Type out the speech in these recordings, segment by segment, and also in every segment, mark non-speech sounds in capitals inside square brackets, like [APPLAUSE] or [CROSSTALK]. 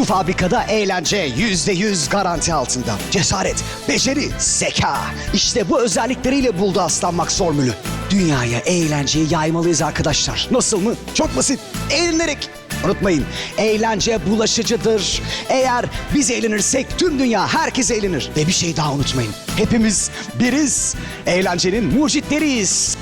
Bu fabrikada eğlence yüzde yüz garanti altında. Cesaret, beceri, zeka. İşte bu özellikleriyle buldu Aslan Max formülü. Dünyaya eğlenceyi yaymalıyız arkadaşlar. Nasıl mı? Çok basit. Eğlenerek. Unutmayın, eğlence bulaşıcıdır. Eğer biz eğlenirsek tüm dünya herkes eğlenir. Ve bir şey daha unutmayın. Hepimiz biriz. Eğlencenin mucitleriyiz.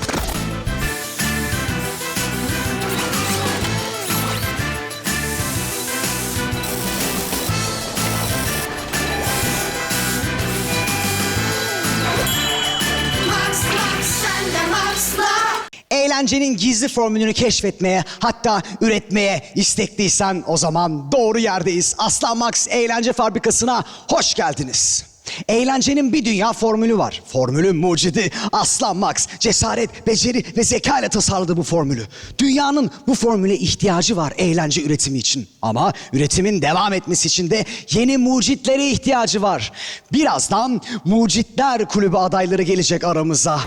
Eğlencenin gizli formülünü keşfetmeye hatta üretmeye istekliysen o zaman doğru yerdeyiz. Aslan Max Eğlence Fabrikası'na hoş geldiniz. Eğlencenin bir dünya formülü var. Formülün mucidi Aslan Max. Cesaret, beceri ve zeka ile tasarladı bu formülü. Dünyanın bu formüle ihtiyacı var eğlence üretimi için. Ama üretimin devam etmesi için de yeni mucitlere ihtiyacı var. Birazdan Mucitler Kulübü adayları gelecek aramıza.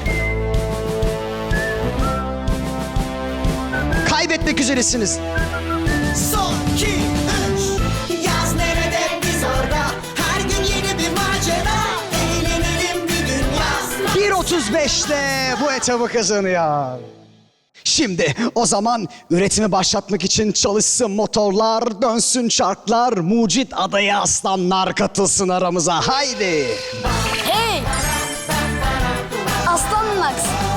Üzeresiniz. Son iki üç. Yaz nerede biz orada. Her gün yeni bir macera. Eğlenelim bir dünya. 1.35'te bu etabı kazanıyor. Şimdi o zaman üretimi başlatmak için çalışsın motorlar, dönsün çarklar, mucit adaya aslanlar katılsın aramıza. Haydi. Hey! Aslan Max.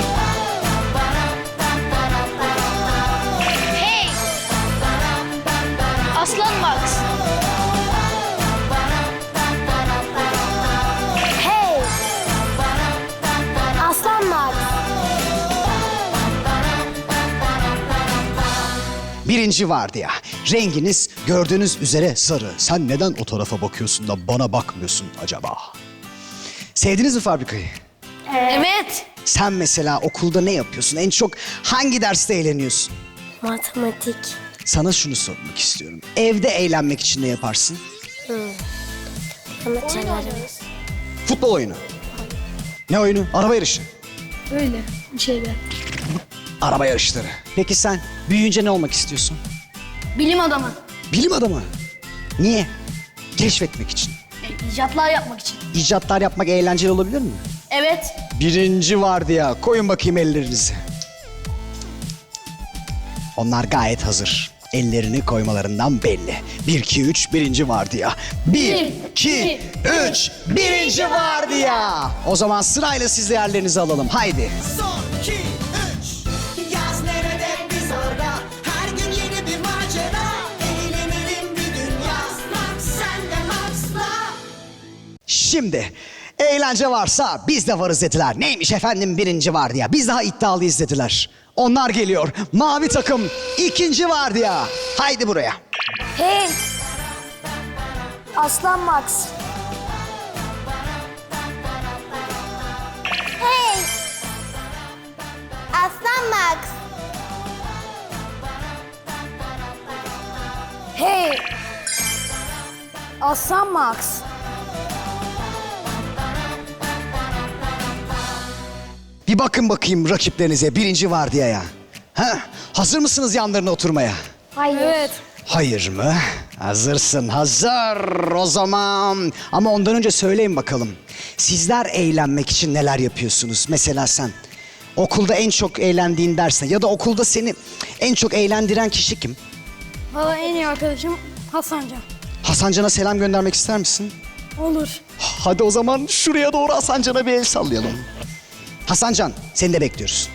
Birinci vardı ya. Renginiz gördüğünüz üzere sarı. Sen neden o tarafa bakıyorsun da bana bakmıyorsun acaba? Sevdiniz mi fabrikayı? Evet. Sen mesela okulda ne yapıyorsun? En çok hangi derste eğleniyorsun? Matematik. Sana şunu sormak istiyorum. Evde eğlenmek için ne yaparsın? Ama çalarım. Futbol oyunu. Ne oyunu? Araba yarışı. Öyle bir şeyler. Araba yarışları. Peki sen büyüyünce ne olmak istiyorsun? Bilim adamı. Bilim adamı. Niye? Keşfetmek için. İcatlar yapmak için. İcatlar yapmak eğlenceli olabilir mi? Evet. Birinci vardı ya. Koyun bakayım ellerinizi. Onlar gayet hazır. Ellerini koymalarından belli. Bir, iki, üç, birinci vardı ya. Bir, iki, üç, birinci vardı ya. O zaman sırayla siz de yerlerinizi alalım. Haydi. Son iki Şimdi eğlence varsa biz de varız dediler. Neymiş efendim birinci vardı ya. Biz daha iddialıyız dediler. Onlar geliyor. Mavi takım ikinci vardı ya. Haydi buraya. Hey! Aslan Max. Hey! Aslan Max. Hey! Aslan Max. Bir bakın bakayım rakiplerinize birinci vardı ya. Ha? Hazır mısınız yanlarına oturmaya? Hayır. Evet. Hayır mı? Hazırsın, hazır o zaman. Ama ondan önce söyleyin bakalım. Sizler eğlenmek için neler yapıyorsunuz? Mesela sen okulda en çok eğlendiğin derse ya da okulda seni en çok eğlendiren kişi kim? Valla en iyi arkadaşım Hasancan. Hasancan'a selam göndermek ister misin? Olur. Hadi o zaman şuraya doğru Hasancan'a bir el sallayalım. Hasancan, seni de bekliyoruz.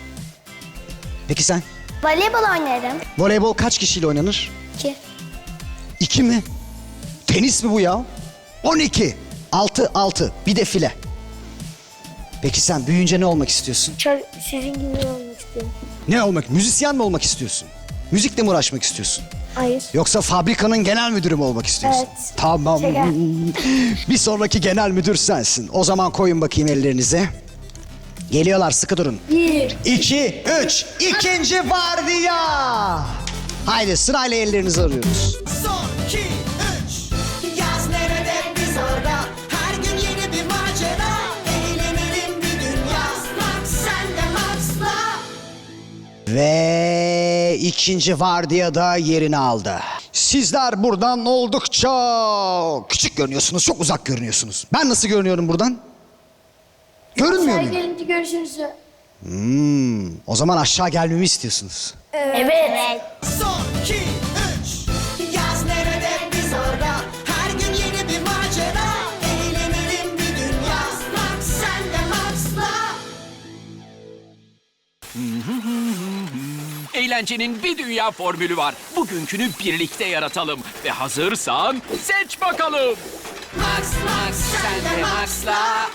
Peki sen? Voleybol oynarım. Voleybol kaç kişiyle oynanır? Ki. İki mi? Tenis mi bu ya? 12. 6 6. Bir de file. Peki sen büyüyünce ne olmak istiyorsun? Sizin gibi olmak istiyorum. Ne olmak? Müzisyen mi olmak istiyorsun? Müzikle mi uğraşmak istiyorsun? Hayır. Yoksa fabrikanın genel müdürü mü olmak istiyorsun? Evet. Tamam. Şeker. [LAUGHS] Bir sonraki genel müdür sensin. O zaman koyun bakayım ellerinize. Geliyorlar sıkı durun. Bir. İki, üç. İkinci vardiya. Haydi sırayla ellerinizi arıyoruz. Son iki üç. Yaz nerede biz orada. Her gün yeni bir macera. Eğlenelim bir dünya. Max sen de Max'la. Ve ikinci vardiyada yerini aldı. Sizler buradan oldukça küçük görünüyorsunuz, çok uzak görünüyorsunuz. Ben nasıl görünüyorum buradan? Görünmüyor muyum? gelince görüşürüz. Hmm, o zaman aşağı gelmemi istiyorsunuz. Evet. Son iki, üç. Yaz nerede biz orada. Her gün yeni bir macera. Eğlenelim bir dünya. Max sen de Max'la. Eğlencenin bir dünya formülü var. Bugünkünü birlikte yaratalım. Ve hazırsan seç bakalım. Max Max sen de Max'la.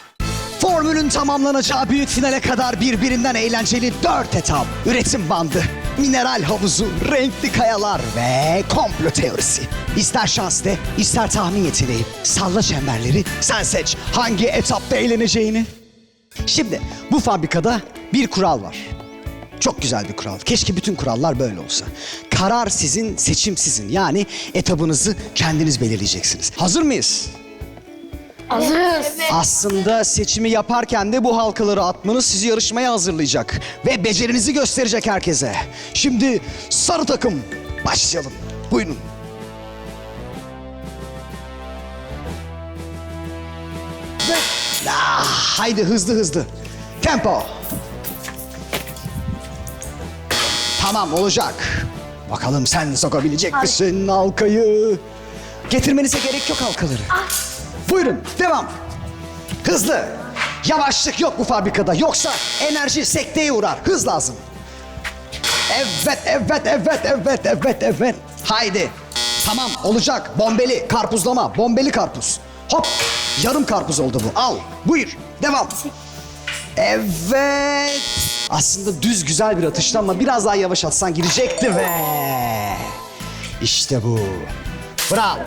Formülün tamamlanacağı büyük finale kadar birbirinden eğlenceli dört etap. Üretim bandı, mineral havuzu, renkli kayalar ve komplo teorisi. İster şans de, ister tahmin yeteneği. Salla çemberleri, sen seç hangi etapta eğleneceğini. Şimdi bu fabrikada bir kural var. Çok güzel bir kural. Keşke bütün kurallar böyle olsa. Karar sizin, seçim sizin. Yani etabınızı kendiniz belirleyeceksiniz. Hazır mıyız? Hazırız. Aslında seçimi yaparken de bu halkaları atmanız sizi yarışmaya hazırlayacak. Ve becerinizi gösterecek herkese. Şimdi sarı takım başlayalım. Buyurun. Ah, haydi hızlı hızlı. Tempo. Tamam olacak. Bakalım sen sokabilecek misin halkayı? Getirmenize gerek yok halkaları. Buyurun devam. Hızlı. Yavaşlık yok bu fabrikada. Yoksa enerji sekteye uğrar. Hız lazım. Evet, evet, evet, evet, evet, evet. Haydi. Tamam olacak. Bombeli karpuzlama. Bombeli karpuz. Hop. Yarım karpuz oldu bu. Al. Buyur. Devam. Evet. Aslında düz güzel bir atıştı ama biraz daha yavaş atsan girecekti ve... İşte bu. Bravo.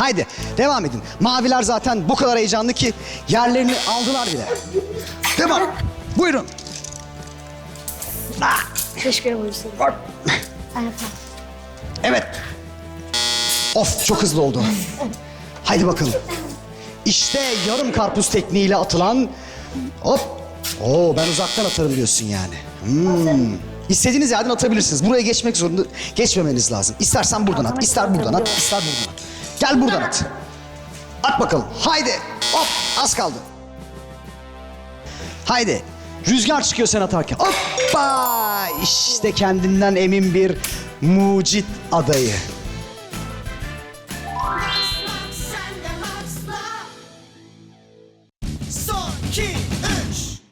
Haydi devam edin. Maviler zaten bu kadar heyecanlı ki yerlerini aldılar bile. Devam. Buyurun. Ah, Keşke vursun. Evet. Of çok hızlı oldu. Haydi bakalım. İşte yarım karpuz tekniğiyle atılan hop. Oo ben uzaktan atarım diyorsun yani. Hmm. İstediğiniz yerden atabilirsiniz. Buraya geçmek zorunda geçmemeniz lazım. İstersen buradan at, ister buradan at, ister buradan at. Gel buradan at. At bakalım. Haydi. Hop az kaldı. Haydi. Rüzgar çıkıyor sen atarken. Hoppa! İşte kendinden emin bir mucit adayı.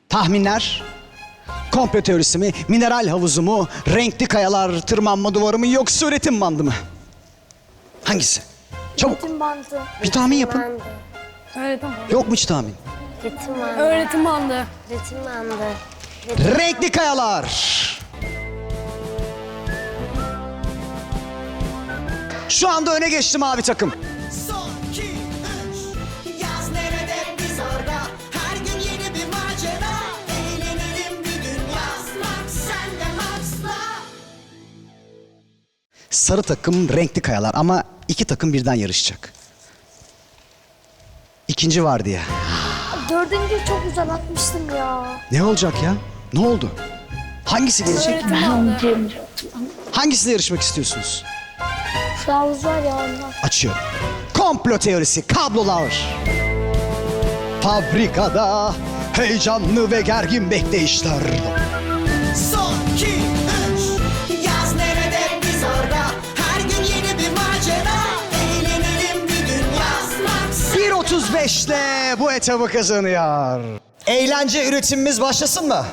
Tahminler? Komplo teorisi mi? Mineral havuzu mu? Renkli kayalar, tırmanma duvarı mı? Yoksa üretim bandı mı? Hangisi? Çabuk. Ritim bandı. Bir tahmin yapın. Bandı. Öğretim. Yok mu hiç tahmin? Ritim bandı. Öğretim bandı. Ritim bandı. Renkli kayalar. Şu anda öne geçti mavi takım. Son iki, üç. Yaz nerede biz orada. Her gün yeni bir macera. Eğlenelim bir dünya. Max sen de Max'la. Sarı takım renkli kayalar ama iki takım birden yarışacak. İkinci var diye. Dördüncü çok uzatmıştım ya. Ne olacak ya? Ne oldu? Hangisi gelecek? Öğretim bandı. Hangisiyle yarışmak istiyorsunuz? Havuz var ya ondan. Açıyorum. Komplo teorisi, kablolar. Fabrikada heyecanlı ve gergin bekleyişler. Max 1.35 ile bu etabı kazanıyor. Eğlence üretimimiz başlasın mı?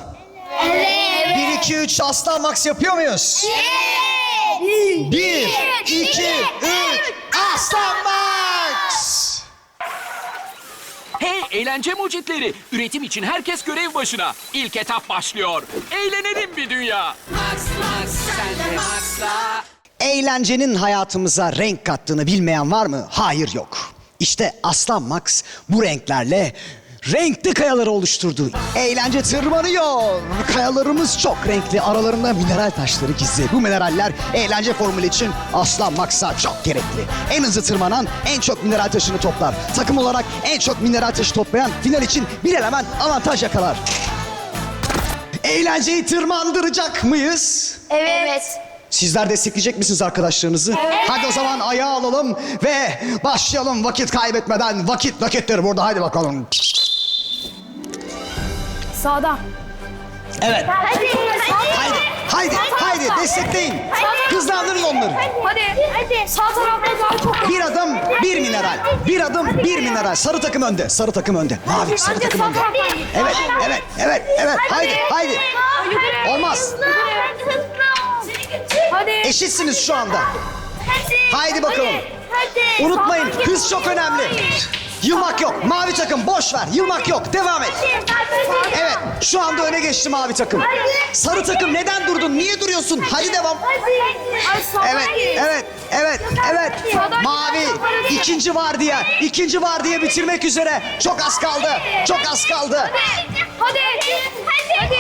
Evet. 1, 2, 3 Aslan Max yapıyor muyuz? Evet. 1, 2, 3 Aslan Max! Hey eğlence mucitleri. Üretim için herkes görev başına. İlk etap başlıyor. Eğlenelim bir dünya. Max Max sen de Max'la. Eğlencenin hayatımıza renk kattığını bilmeyen var mı? Hayır yok. İşte Aslan Max bu renklerle renkli kayaları oluşturdu. Eğlence tırmanıyor. Kayalarımız çok renkli. Aralarında mineral taşları gizli. Bu mineraller eğlence formülü için Aslan Max'a çok gerekli. En hızlı tırmanan en çok mineral taşını toplar. Takım olarak en çok mineral taşı toplayan final için bir element avantaj yakalar. Eğlenceyi tırmandıracak mıyız? Evet. Sizler destekleyecek misiniz arkadaşlarınızı? Hadi o zaman ayağa alalım ve başlayalım vakit kaybetmeden. Vakit nakittir burada hadi bakalım. Sağda. Evet. Hadi. Haydi, haydi, haydi destekleyin. Hızlandırın onları. Hadi. Hadi. Sağ tarafta daha çok. Bir adım, bir mineral. Bir adım, bir mineral. Sarı takım önde, sarı takım önde. Mavi, sarı takım önde. Evet, evet, evet, evet. Haydi, haydi. Olmaz. Hadi. Eşitsiniz şu anda. Haydi bakalım. Hadi. Unutmayın, hız çok önemli. Yılmak yok. Mavi takım boş ver. Yılmak yok. Devam et. Evet, şu anda öne geçti mavi takım. Sarı takım neden durdun? Niye duruyorsun? Hadi devam. Evet, evet, evet, evet. Mavi ikinci var diye, ikinci var diye bitirmek üzere. Çok az kaldı, çok az kaldı. Hadi. Hadi. Hadi.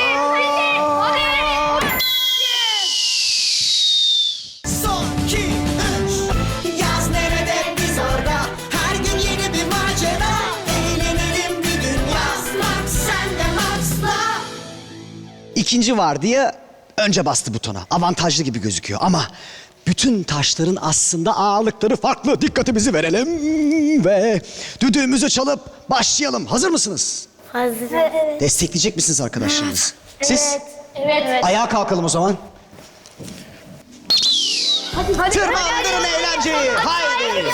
Son İkinci var diye önce bastı butona. Avantajlı gibi gözüküyor ama bütün taşların aslında ağırlıkları farklı. Dikkatimizi verelim ve düdüğümüzü çalıp başlayalım. Hazır mısınız? Hazır. Destekleyecek misiniz arkadaşlarınızı? Siz? Evet. Ayağa kalkalım o zaman. Hadi. Tırmandırın eğlenceyi. Haydi.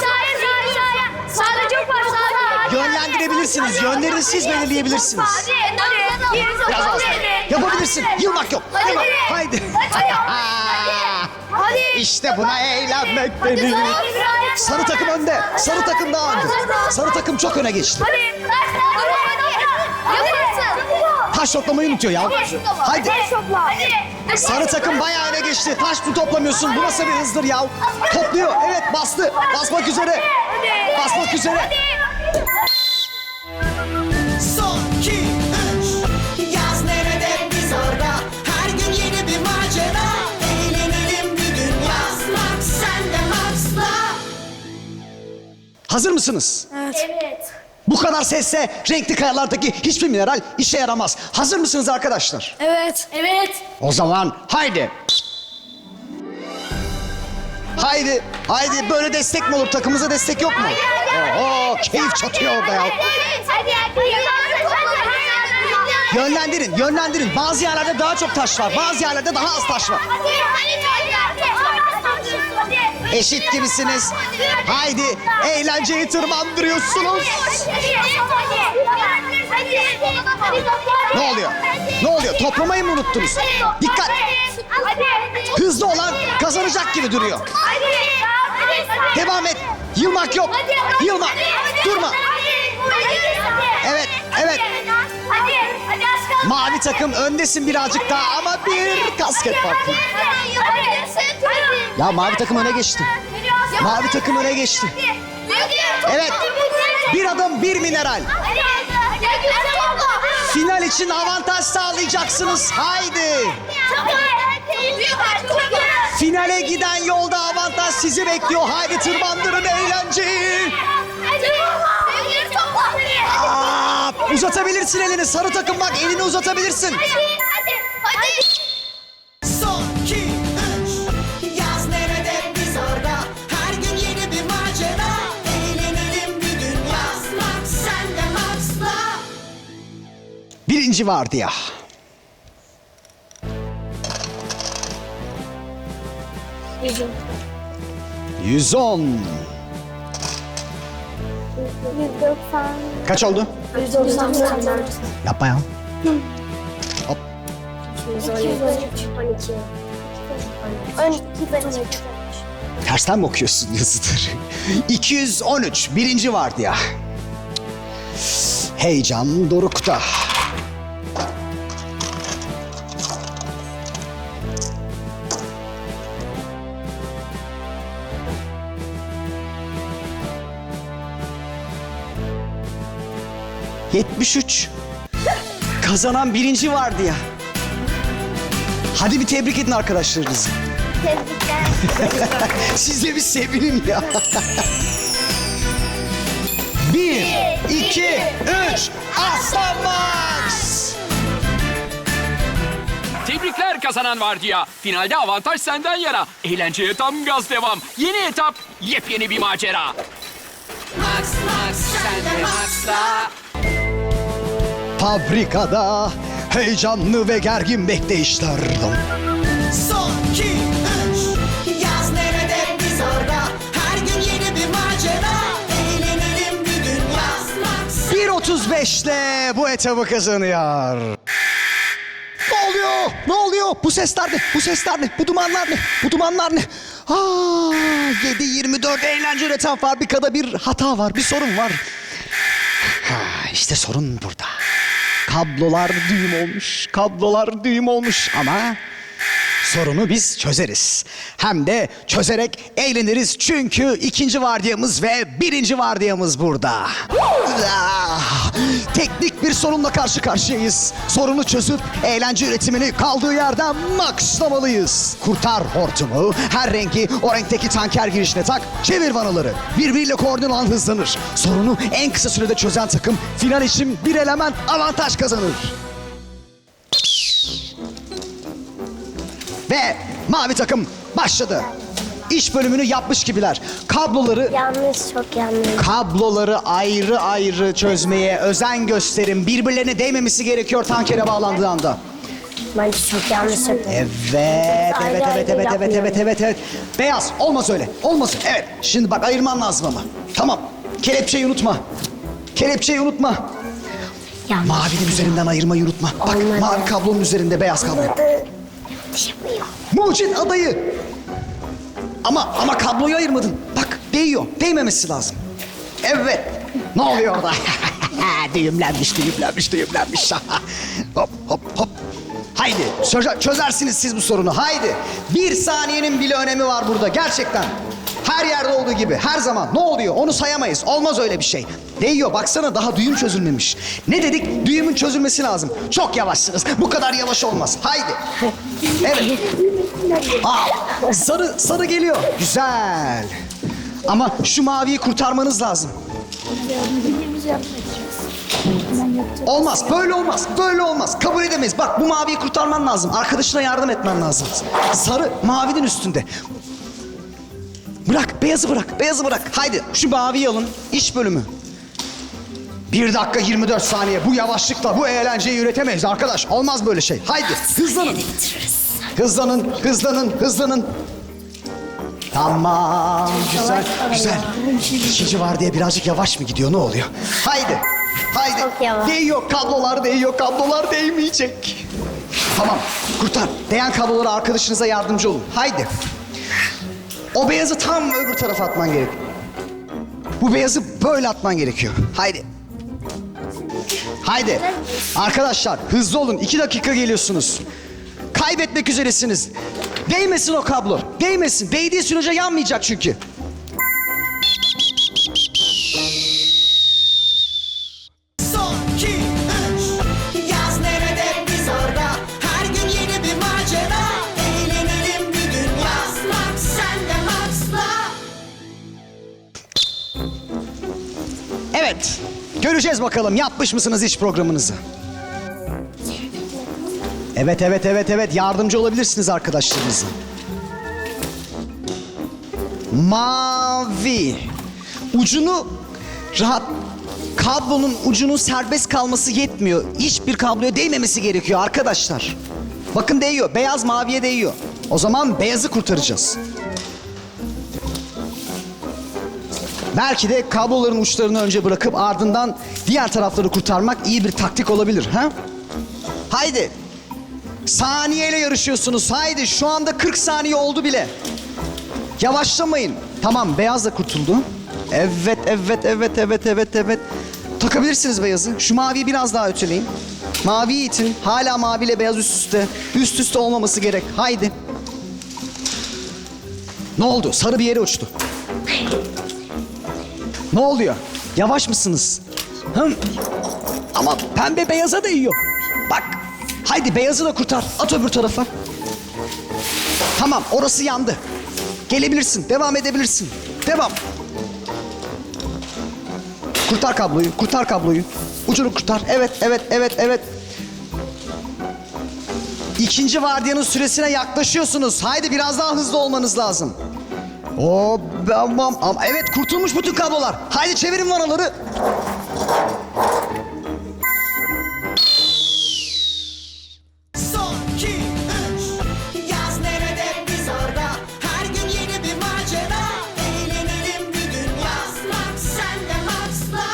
Sağda çok var sağda. Yönlendirebilirsiniz. Yönlerini siz belirleyebilirsiniz. Hadi. Hadi. Biraz az. Yapabilirsin. Yılmak yok. Devam. Haydi. Hadi. İşte buna eğlenmek denir. Sarı takım önde. Sarı takım daha önde. Sarı takım çok öne geçti. Hadi. Taş toplamayı unutuyor ya. Haydi. Hadi. Sarı takım bayağı öne geçti. Taş mı toplamıyorsun? Bu nasıl bir hızdır ya? Topluyor. Evet bastı. Basmak üzere. Basmak üzere. Hazır mısınız? Evet. Bu kadar sesse renkli kayalardaki hiçbir mineral işe yaramaz. Hazır mısınız arkadaşlar? Evet. Evet. O zaman haydi. Haydi, haydi böyle destek mi olur? Takımıza destek yok mu? Oo, keyif çatıyor orada ya. Hadi hadi. Yönlendirin, yönlendirin. Bazı yerlerde daha çok taş var, bazı yerlerde daha az taş var. Eşit gibisiniz. Haydi, eğlenceyi tırmandırıyorsunuz. Ne oluyor? Ne oluyor? Toplamayı mı unuttunuz? Dikkat! Hızlı olan kazanacak gibi duruyor. Devam et. Yılmak yok. Yılma. Durma. Evet, evet. Hadi, hadi kaldı. Mavi takım öndesin birazcık daha ama bir kasket farklı. Ya mavi takım öne geçti. Mavi takım öne geçti. Evet. Bir adım bir mineral. Final için avantaj sağlayacaksınız. Haydi. Finale giden yolda avantaj sizi bekliyor. Haydi tırmandırın eğlenceyi. Uzatabilirsin elini. Sarı takım bak elini uzatabilirsin. Son iki, üç Yaz nerede biz orada Her gün yeni bir macera Eğlenelim bir gün Yaz Max sen de Max'la Birinci vardı ya. Yüzüm. 110. 190. Kaç oldu? 190. Yapma ya. 212. 12. 12. Tersten mi okuyorsun yazıları? [LAUGHS] 213. Birinci vardı ya. Heyecan dorukta. 73. Kazanan birinci vardı ya. Hadi bir tebrik edin arkadaşlarınızı. Tebrikler. [LAUGHS] Siz de bir sevinin ya. Bir, iki, üç, Aslan Max! Tebrikler kazanan Vardiya. Finalde avantaj senden yana. Eğlenceye tam gaz devam. Yeni etap, yepyeni bir macera. Max, Max, sen de Max'la. Fabrikada heyecanlı ve gergin bekleyişlerdim. Son iki üç Yaz nerede biz orada Her gün yeni bir macera Eğlenelim bir gün yazmak 1.35 ile bu etabı kazanıyor. Ne oluyor? Ne oluyor? Bu sesler ne? Bu sesler ne? Bu dumanlar ne? Bu dumanlar ne? Aa, 7.24 eğlence üreten fabrikada bir hata var, bir sorun var. Ha, işte sorun burada. Kablolar düğüm olmuş, kablolar düğüm olmuş ama sorunu biz çözeriz. Hem de çözerek eğleniriz çünkü ikinci vardiyamız ve birinci vardiyamız burada. Ah, Teknik bir sorunla karşı karşıyayız. Sorunu çözüp eğlence üretimini kaldığı yerden maksamalıyız. Kurtar hortumu, her rengi o renkteki tanker girişine tak, çevir vanaları. Birbiriyle koordine olan hızlanır. Sorunu en kısa sürede çözen takım final için bir element avantaj kazanır. Ve mavi takım başladı. İş bölümünü yapmış gibiler. Kabloları yanlış çok yanlış. kabloları ayrı ayrı çözmeye özen gösterin. Birbirlerine değmemesi gerekiyor tankere bağlandığı anda. Bence çok yanlış yapıyorum. Evet, Ayrı evet, evet, ayrı evet, evet, yapmıyorum. evet, evet, evet. Beyaz, olmaz öyle. Olmaz. Evet, şimdi bak ayırman lazım ama. Tamam, kelepçeyi unutma. Kelepçeyi unutma. Yanlış. Mavinin üzerinden ayırmayı unutma. Bak, Olmadı. mavi kablonun üzerinde beyaz kablo. Yapıyor. Mucit adayı. Ama ama kabloyu ayırmadın. Bak değiyor. Değmemesi lazım. Evet. Ne oluyor orada? [LAUGHS] düğümlenmiş, düğümlenmiş, düğümlenmiş. [LAUGHS] hop hop hop. Haydi çözer- çözersiniz siz bu sorunu. Haydi. Bir saniyenin bile önemi var burada gerçekten. Her yerde olduğu gibi her zaman ne oluyor onu sayamayız. Olmaz öyle bir şey. Değiyor baksana daha düğüm çözülmemiş. Ne dedik? Düğümün çözülmesi lazım. Çok yavaşsınız. Bu kadar yavaş olmaz. Haydi. Evet. Aa, sarı sarı geliyor. Güzel. Ama şu maviyi kurtarmanız lazım. Olmaz, böyle olmaz, böyle olmaz. Kabul edemeyiz. Bak bu maviyi kurtarman lazım. Arkadaşına yardım etmen lazım. Sarı, mavinin üstünde. Beyazı bırak, beyazı bırak. Haydi şu maviyi alın. İş bölümü. Bir dakika 24 saniye. Bu yavaşlıkla bu eğlenceyi üretemeyiz arkadaş. Olmaz böyle şey. Haydi hızlanın. Hızlanın, hızlanın, hızlanın. Tamam, güzel, güzel. İkinci var diye birazcık yavaş mı gidiyor, ne oluyor? Haydi, haydi. Çok yavaş. Değiyor, kablolar değiyor, kablolar değmeyecek. Tamam, kurtar. Değen kablolara arkadaşınıza yardımcı olun. Haydi. O beyazı tam öbür tarafa atman gerek. Bu beyazı böyle atman gerekiyor. Haydi. Haydi. Arkadaşlar hızlı olun. İki dakika geliyorsunuz. Kaybetmek üzeresiniz. Değmesin o kablo. Değmesin. Değdiği sürece yanmayacak çünkü. Göreceğiz bakalım yapmış mısınız iş programınızı? Evet evet evet evet yardımcı olabilirsiniz arkadaşlarınıza. Mavi. Ucunu rahat kablonun ucunun serbest kalması yetmiyor. Hiçbir kabloya değmemesi gerekiyor arkadaşlar. Bakın değiyor. Beyaz maviye değiyor. O zaman beyazı kurtaracağız. Belki de kabloların uçlarını önce bırakıp ardından diğer tarafları kurtarmak iyi bir taktik olabilir. Ha? Haydi. Saniyeyle yarışıyorsunuz. Haydi şu anda 40 saniye oldu bile. Yavaşlamayın. Tamam beyaz da kurtuldu. Evet evet evet evet evet evet. Takabilirsiniz beyazı. Şu maviyi biraz daha öteleyin. Maviyi itin. Hala maviyle beyaz üst üste. Üst üste olmaması gerek. Haydi. Ne oldu? Sarı bir yere uçtu. Ne oluyor? Yavaş mısınız? Hım. Ama pembe beyaza değiyor. Bak. Haydi beyazı da kurtar. At öbür tarafa. Tamam orası yandı. Gelebilirsin. Devam edebilirsin. Devam. Kurtar kabloyu. Kurtar kabloyu. Ucunu kurtar. Evet, evet, evet, evet. İkinci vardiyanın süresine yaklaşıyorsunuz. Haydi biraz daha hızlı olmanız lazım. O tamam. Ama Evet kurtulmuş bütün kablolar. Haydi çevirin vanaları. Son iki, üç Yaz nerede biz orada Her gün yeni bir macera Eğlenelim bir gün Yazmak sen de Max'la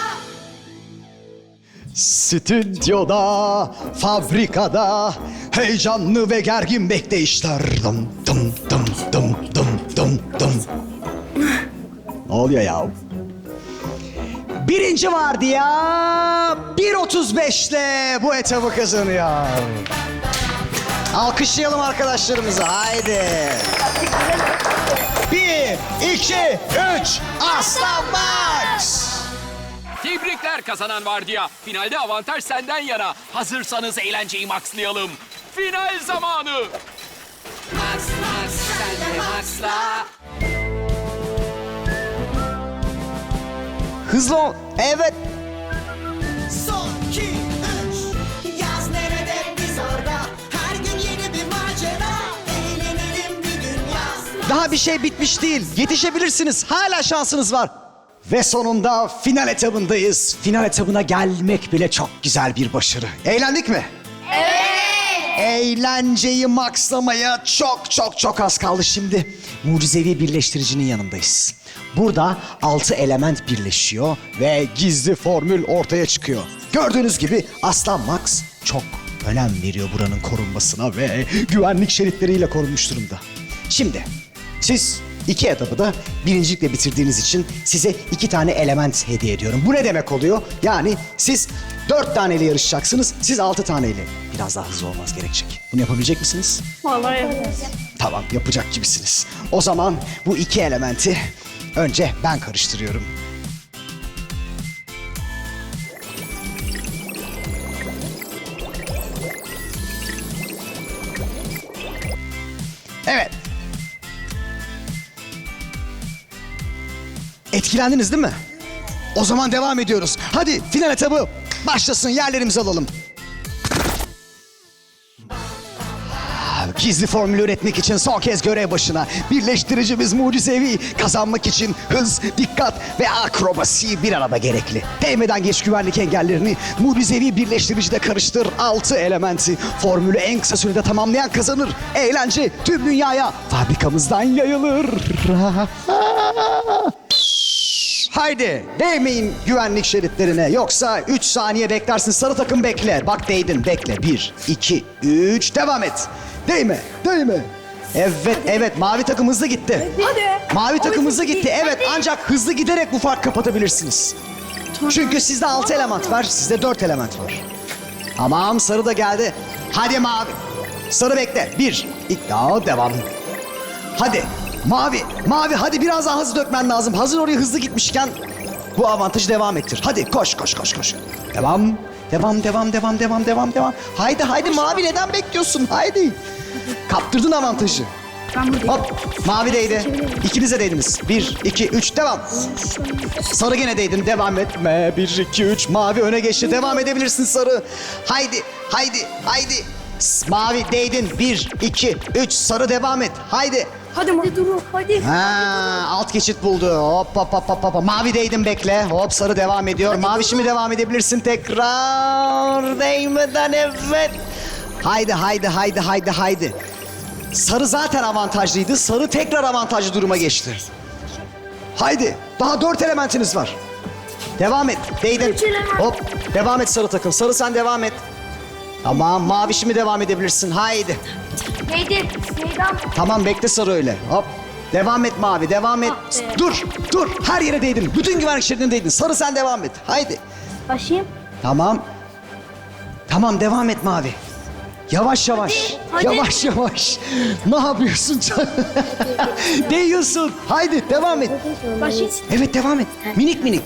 Stüdyoda, fabrikada heyecanlı ve gergin bekleyişler. Dım dım dım dım dım ne oluyor ya? Birinci vardiya 1.35 ile bu etabı kazanıyor. Alkışlayalım arkadaşlarımızı. Haydi. Bir, iki, üç. Aslan Max. Tebrikler kazanan vardiya. Finalde avantaj senden yana. Hazırsanız eğlenceyi maxlayalım. Final zamanı. Maxla. Hızlı ol. Evet. Son iki, üç Yaz nerede biz orada Her gün yeni bir macera Eğlenelim bir gün Yazmak Daha bir şey bitmiş değil. Yetişebilirsiniz. Hala şansınız var. Ve sonunda final etabındayız. Final etabına gelmek bile çok güzel bir başarı. Eğlendik mi? Eğlenceyi makslamaya çok çok çok az kaldı şimdi. Mucizevi birleştiricinin yanındayız. Burada altı element birleşiyor ve gizli formül ortaya çıkıyor. Gördüğünüz gibi Aslan Max çok önem veriyor buranın korunmasına ve güvenlik şeritleriyle korunmuş durumda. Şimdi siz iki etabı da birincilikle bitirdiğiniz için size iki tane element hediye ediyorum. Bu ne demek oluyor? Yani siz dört taneyle yarışacaksınız, siz altı taneyle. Biraz daha hızlı olmanız gerekecek. Bunu yapabilecek misiniz? Vallahi yaparız. Tamam, yapacak gibisiniz. O zaman bu iki elementi önce ben karıştırıyorum. Etkilendiniz değil mi? O zaman devam ediyoruz. Hadi final etabı başlasın. Yerlerimizi alalım. Gizli formülü üretmek için son kez görev başına. Birleştiricimiz mucizevi. Kazanmak için hız, dikkat ve akrobasi bir arada gerekli. Değmeden geç güvenlik engellerini mucizevi birleştiricide karıştır. Altı elementi. Formülü en kısa sürede tamamlayan kazanır. Eğlence tüm dünyaya fabrikamızdan yayılır. [LAUGHS] Haydi değmeyin güvenlik şeritlerine yoksa 3 saniye beklersin sarı takım bekle. Bak değdin bekle 1, 2, 3 devam et. Değme değme. Evet evet mavi takım hızlı gitti. Hadi. Mavi takım hızlı gitti evet ancak hızlı giderek bu fark kapatabilirsiniz. Çünkü sizde 6 element var sizde 4 element var. Tamam sarı da geldi. Hadi mavi. Sarı bekle. 1, 2, devam. Hadi mavi, mavi hadi biraz daha hızlı dökmen lazım. Hazır oraya hızlı gitmişken bu avantajı devam ettir. Hadi koş koş koş koş. Devam, devam, devam, devam, devam, devam, devam. Haydi haydi mavi neden bekliyorsun? Haydi. Kaptırdın avantajı. Hop mavi değdi. İkiniz de değdiniz. Bir, iki, üç devam. Sarı gene değdin. Devam etme. Bir, iki, üç. Mavi öne geçti. Devam edebilirsin sarı. Haydi, haydi, haydi. Mavi değdin. Bir, iki, üç. Sarı devam et. Haydi. Hadi hadi dur hadi. Ha, alt geçit buldu. Hop hop hop hop hop. Mavi değdim bekle. Hop sarı devam ediyor. Mavi şimdi devam edebilirsin tekrar. Değmeden evet. Haydi haydi haydi haydi haydi. Sarı zaten avantajlıydı. Sarı tekrar avantajlı duruma geçti. Haydi. Daha dört elementiniz var. Devam et. Değdin. Hop. Devam et sarı takım. Sarı sen devam et. Tamam mavi şimdi devam edebilirsin. Haydi. Neydi ama? Tamam bekle sarı öyle. Hop. Devam et mavi, devam et. Ah be. Dur, dur. Her yere değdin. Bütün güvenlik şeridine değdin. Sarı sen devam et. Haydi. Başlayayım. Tamam. Tamam devam et mavi. Yavaş yavaş. hadi. Yavaş yavaş. Ne yapıyorsun [LAUGHS] can? Değiyorsun. Haydi devam et. Başlayayım. Evet devam et. Minik minik.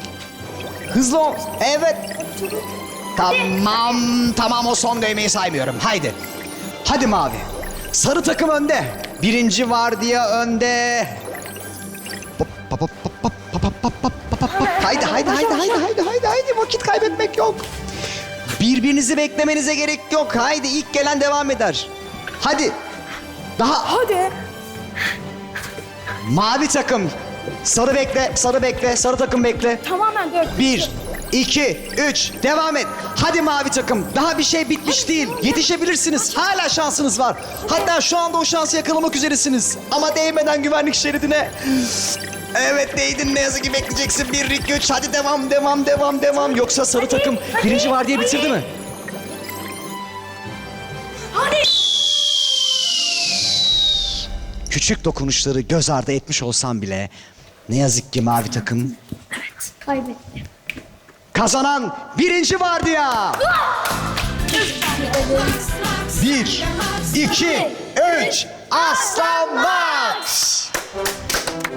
Hızlı ol. Evet. Tamam, tamam o son dövmeyi saymıyorum. Haydi. Hadi mavi. Sarı takım önde. Birinci vardiya önde. Haydi haydi haydi haydi haydi haydi haydi vakit kaybetmek yok. Birbirinizi beklemenize gerek yok. Haydi ilk gelen devam eder. Hadi. Daha. Hadi. Mavi takım. Sarı bekle, sarı bekle, sarı takım bekle. Tamamen dört. Bir, iki, üç, devam et. Hadi mavi takım. Daha bir şey bitmiş değil. Yetişebilirsiniz. Hala şansınız var. Hatta şu anda o şansı yakalamak üzeresiniz. Ama değmeden güvenlik şeridine. Evet değdin ne yazık ki bekleyeceksin. Bir, iki, üç. Hadi devam, devam, devam, devam. Yoksa sarı takım birinci var diye bitirdi mi? Hadi. Küçük dokunuşları göz ardı etmiş olsam bile ne yazık ki mavi takım Kaybettim. Kazanan birinci vardı ya. Bir, iki, üç, Aslan Max!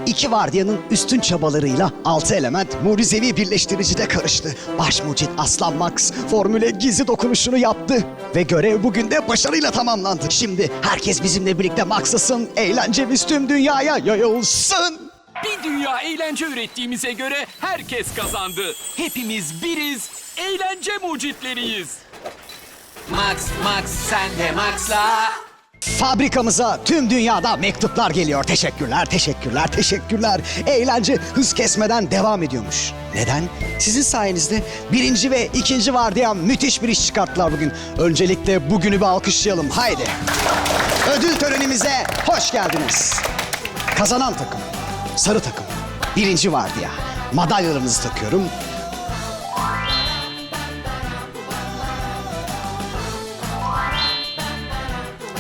İki vardiyanın üstün çabalarıyla altı element mucizevi birleştiricide karıştı. Baş mucit Aslan Max formüle gizli dokunuşunu yaptı. Ve görev bugün de başarıyla tamamlandı. Şimdi herkes bizimle birlikte Max'lasın, eğlencemiz tüm dünyaya yayılsın. Bir dünya eğlence ürettiğimize göre herkes kazandı. Hepimiz biriz, eğlence mucitleriyiz. Max, Max, sen de Max'la. Fabrikamıza tüm dünyada mektuplar geliyor. Teşekkürler, teşekkürler, teşekkürler. Eğlence hız kesmeden devam ediyormuş. Neden? Sizin sayenizde birinci ve ikinci vardiyan müthiş bir iş çıkarttılar bugün. Öncelikle bugünü bir alkışlayalım. Haydi. Ödül törenimize hoş geldiniz. Kazanan takım, sarı takım, birinci vardiya. Madalyalarınızı takıyorum.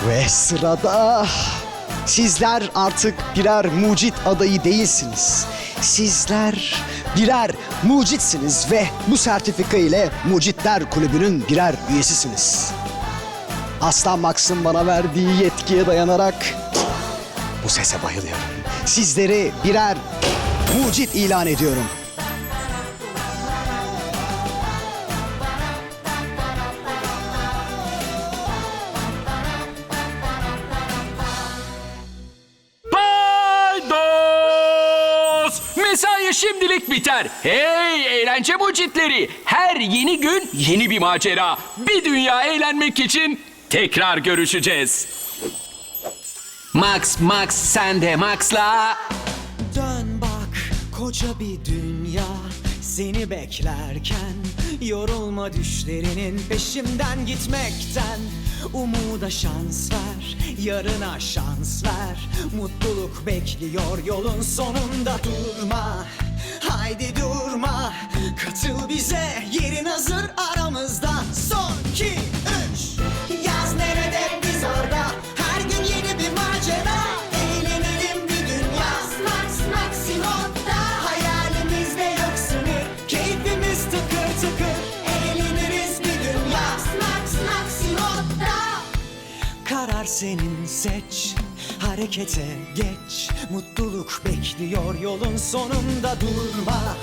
Ve sırada sizler artık birer mucit adayı değilsiniz. Sizler birer mucitsiniz ve bu sertifika ile Mucitler Kulübü'nün birer üyesisiniz. Aslan Max'ın bana verdiği yetkiye dayanarak bu sese bayılıyorum. Sizleri birer mucit ilan ediyorum. Mesai şimdilik biter. Hey eğlence mucitleri! Her yeni gün yeni bir macera. Bir dünya eğlenmek için tekrar görüşeceğiz. Max, Max, sen de Max'la. Dön bak koca bir dünya. Seni beklerken Yorulma düşlerinin peşinden gitmekten. Umuda şans ver, yarına şans ver. Mutluluk bekliyor yolun sonunda durma. Haydi durma, katıl bize. Yerin hazır aramızda. Son iki, Karar senin seç Harekete geç. Mutluluk bekliyor yolun sonunda durma.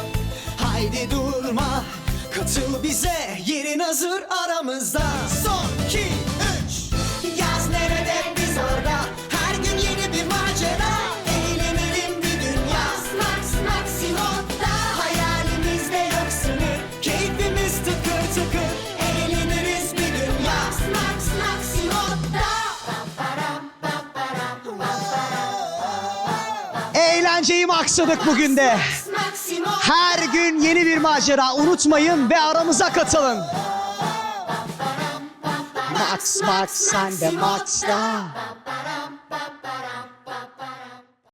Haydi durma Katıl bize yerin hazır aramızda. Son Eğlenceyi maksadık bugün de. Her gün yeni bir macera unutmayın ve aramıza katılın. Max Max sen de Max'la.